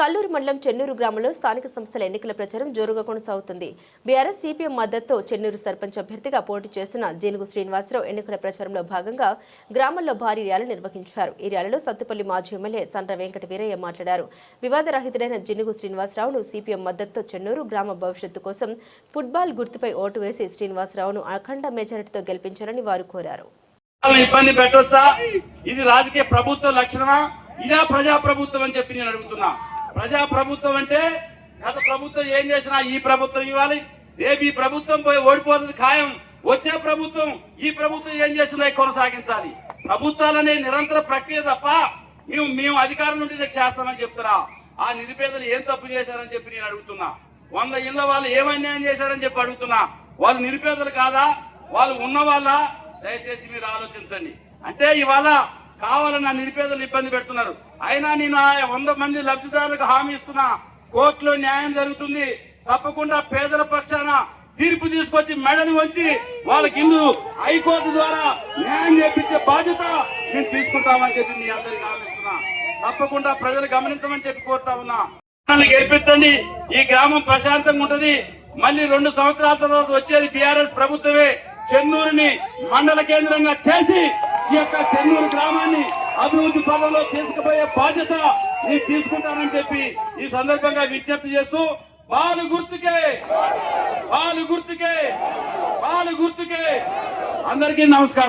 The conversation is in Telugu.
కల్లూరు మండలం చెన్నూరు గ్రామంలో స్థానిక సంస్థల ఎన్నికల ప్రచారం జోరుగా కొనసాగుతుంది. బీఆర్ఎస్ సిపిఎం మద్దతుతో చెన్నూరు సర్పంచ్ అభ్యర్థిగా పోటీ చేస్తున్న జీనుగు శ్రీనివాసరావు ఎన్నికల ప్రచారంలో భాగంగా గ్రామంలో భారీ ర్యాలీ నిర్వహించారు. ఈ ర్యాలీలో సత్తుపల్లి మాజీ ఎమ్మెల్యే సండ్ర వెంకట వీరయ్య మాట్లాడారు. వివాదరహితుడైన జినుగు శ్రీనివాసరావును సిపిఎం మద్దతుతో చెన్నూరు గ్రామ భవిష్యత్తు కోసం ఫుట్బాల్ గుర్తుపై ఓటు వేసి శ్రీనివాసరావును అఖండ మెజారిటీతో గెలిపించాలని వారు కోరారు. ఇబ్బంది పెట్టొచ్చా? ఇది రాజకీయ ప్రభుత్వ లక్షణమా? ఇదా ప్రజాప్రభుత్వం అని చెప్పి నేను అడుగుతున్నా. ప్రజా ప్రభుత్వం అంటే గత ప్రభుత్వం ఏం చేసినా ఈ ప్రభుత్వం ఇవ్వాలి. రేపు ఈ ప్రభుత్వం పోయి ఓడిపోతుంది ఖాయం. వచ్చే ప్రభుత్వం ఈ ప్రభుత్వం ఏం చేసినా కొనసాగించాలి. ప్రభుత్వాలనే నిరంతర ప్రక్రియ తప్ప మేము మేము అధికారం నుండి నేను చేస్తామని చెప్తారా ఆ నిరుపేదలు ఏం తప్పు చేశారని చెప్పి నేను అడుగుతున్నా. వంద ఇళ్ళ వాళ్ళు ఏం అన్యాయం చేశారని చెప్పి అడుగుతున్నా. వాళ్ళు నిరుపేదలు కాదా? వాళ్ళు ఉన్న వాళ్ళ దయచేసి మీరు ఆలోచించండి. అంటే ఇవాళ కావాలని నిరుపేదలు ఇబ్బంది పెడుతున్నారు. అయినా నేను ఆ వంద మంది లబ్ధిదారులకు హామీ ఇస్తున్నా. కోర్టులో న్యాయం జరుగుతుంది. తప్పకుండా పేదల పక్షాన తీర్పు తీసుకొచ్చి మెడని వచ్చి వాళ్ళకి ఇల్లు హైకోర్టు ద్వారా న్యాయం చేపించే బాధ్యత మేము తీసుకుంటామని చెప్పి మీ అందరికి హామీ తప్పకుండా ప్రజలు గమనించమని చెప్పి కోరుతా ఉన్నా. గెలిపించండి. ఈ గ్రామం ప్రశాంతంగా ఉంటది. మళ్ళీ రెండు సంవత్సరాల తర్వాత వచ్చేది బీఆర్ఎస్ ప్రభుత్వమే. చెన్నూరుని మండల కేంద్రంగా చేసి ఈ యొక్క చెన్నూరు గ్రామాన్ని అభివృద్ధి పదంలో తీసుకుపోయే బాధ్యత నేను తీసుకుంటానని చెప్పి ఈ సందర్భంగా విజ్ఞప్తి చేస్తూ బాలు గుర్తుకే బాలు గుర్తుకే బాలు గుర్తుకే. అందరికీ నమస్కారం.